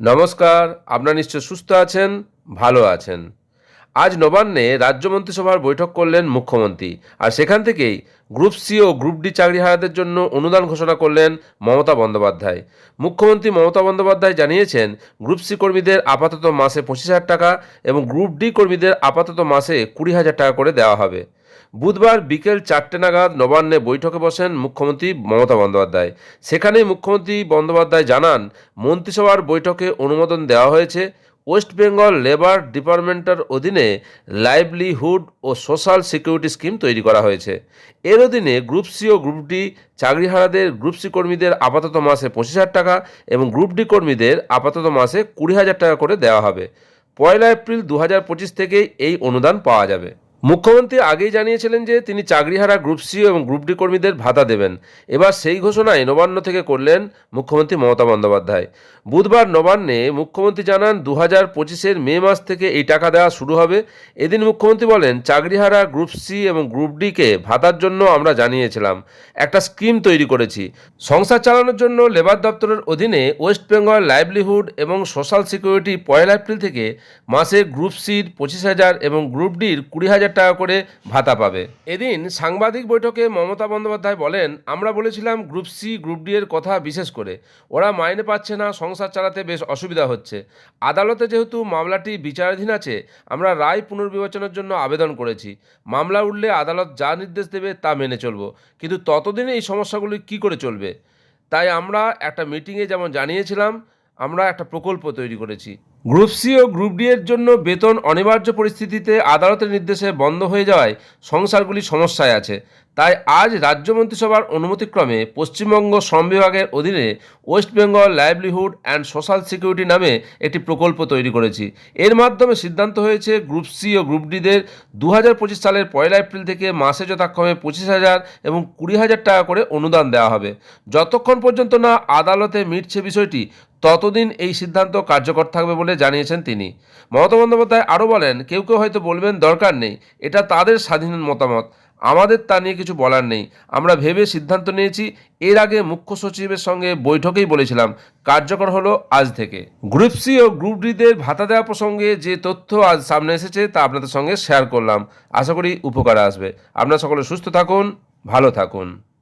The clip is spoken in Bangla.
নমস্কার, আপনারা নিশ্চয় সুস্থ আছেন, ভালো আছেন। আজ নবান্নে রাজ্য মন্ত্রিসভার বৈঠক করলেন মুখ্যমন্ত্রী আর সেখান থেকেই গ্রুপ সি ও গ্রুপ ডি চাকরিহারাদের জন্য অনুদান ঘোষণা করলেন মমতা বন্দ্যোপাধ্যায়। মুখ্যমন্ত্রী মমতা বন্দ্যোপাধ্যায় জানিয়েছেন, গ্রুপ সি কর্মীদের আপাতত মাসে পঁচিশ হাজার টাকা এবং গ্রুপ ডি কর্মীদের আপাতত মাসে কুড়ি হাজার টাকা করে দেওয়া হবে। বুধবার বিকেল চারটে নাগাদ নবান্নে বৈঠকে বসেন মুখ্যমন্ত্রী মমতা বন্দ্যোপাধ্যায়। সেখানেই মুখ্যমন্ত্রী বন্দ্যোপাধ্যায় জানান, মন্ত্রিসভার বৈঠকে অনুমোদন দেওয়া হয়েছে। ওয়েস্ট বেঙ্গল লেবার ডিপার্টমেন্টের অধীনে লাইভলিহুড ও সোশ্যাল সিকিউরিটি স্কিম তৈরি করা হয়েছে। এর অধীনে গ্রুপ সি ও গ্রুপ ডি চাকরিহারাদের গ্রুপ সি কর্মীদের আপাতত মাসে পঁচিশ হাজার টাকা এবং গ্রুপ ডি কর্মীদের আপাতত মাসে কুড়ি হাজার টাকা করে দেওয়া হবে। পয়লা এপ্রিল দু থেকেই এই অনুদান পাওয়া যাবে। মুখ্যমন্ত্রী আগেই জানিয়েছিলেন যে তিনি চাকরিহারা গ্রুপ সি এবং গ্রুপ ডি কর্মীদের ভাতা দেবেন। এবার সেই ঘোষণাই নবান্ন থেকে করলেন মুখ্যমন্ত্রী মমতা বন্দ্যোপাধ্যায়। বুধবার নবান্নে মুখ্যমন্ত্রী জানান দু হাজার পঁচিশের মে মাস থেকে এই টাকা দেওয়া শুরু হবে। এদিন মুখ্যমন্ত্রী বলেন, চাকরিহারা গ্রুপ সি এবং গ্রুপ ডিকে ভাতার জন্য আমরা জানিয়েছিলাম। একটা স্কিম তৈরি করেছি। সংসার চালানোর জন্য লেবার দপ্তরের অধীনে ওয়েস্ট বেঙ্গল লাইভলিহুড এবং সোশ্যাল সিকিউরিটি পয়লা এপ্রিল থেকে মাসে গ্রুপ সির পঁচিশ হাজার এবং গ্রুপ ডির কুড়ি হাজার টাকা করে ভাতা পাবে। এদিন সাংবাদিক বৈঠকে মমতা বন্দ্যোপাধ্যায় বলেন, আমরা বলেছিলাম গ্রুপ সি, গ্রুপ ডি এর কথা বিশেষ করে। ওরা মাইনে পাচ্ছে না, সংসার চালাতে বেশ অসুবিধা হচ্ছে। আদালতে যেহেতু মামলাটি বিচারাধীন আছে, আমরা রায় পুনর্বিবেচনার জন্য আবেদন করেছি। মামলা উঠলে আদালত যা নির্দেশ দেবে তা মেনে চলব। কিন্তু ততদিনে এই সমস্যাগুলি কী করে চলবে? তাই আমরা একটা মিটিংয়ে যেমন জানিয়েছিলাম, আমরা একটা প্রকল্প তৈরি করেছি। গ্রুপ সি ও গ্রুপ ডি এর জন্য বেতন অনিবার্য পরিস্থিতিতে আদালতের নির্দেশে বন্ধ হয়ে যাওয়ায় সংসারগুলি সমস্যায় আছে। তাই আজ রাজ্য মন্ত্রিসভার অনুমতিক্রমে পশ্চিমবঙ্গ শ্রম বিভাগের অধীনে West Bengal livelihood and social security নামে একটি প্রকল্প তৈরি করেছি। এর মাধ্যমে সিদ্ধান্ত হয়েছে গ্রুপ সি ও গ্রুপ ডিদের দু হাজার পঁচিশ সালের পয়লা এপ্রিল থেকে মাসে যথাক্রমে পঁচিশ হাজার এবং কুড়ি হাজার টাকা করে অনুদান দেওয়া হবে। যতক্ষণ পর্যন্ত না আদালতে মিটছে বিষয়টি, ততদিন এই সিদ্ধান্ত কার্যকর থাকবে বলে জানিয়েছেন তিনি। মমতা বন্দ্যোপাধ্যায় আরও বলেন, কেউ কেউ হয়তো বলবেন, দরকার নেই। এটা তাদের স্বাধীন মতামত। আমাদের তা নিয়ে কিছু বলার নেই। আমরা ভেবে সিদ্ধান্ত নিয়েছি। এর আগে মুখ্য সচিবের সঙ্গে বৈঠকেই বলেছিলাম, কার্যকর হলো আজ থেকে। গ্রুপ সি ও গ্রুপ ডিদের ভাতা দেওয়া প্রসঙ্গে যে তথ্য আজ সামনে এসেছে, তা আপনাদের সঙ্গে শেয়ার করলাম। আশা করি উপকারে আসবে। আপনারা সকলে সুস্থ থাকুন, ভালো থাকুন।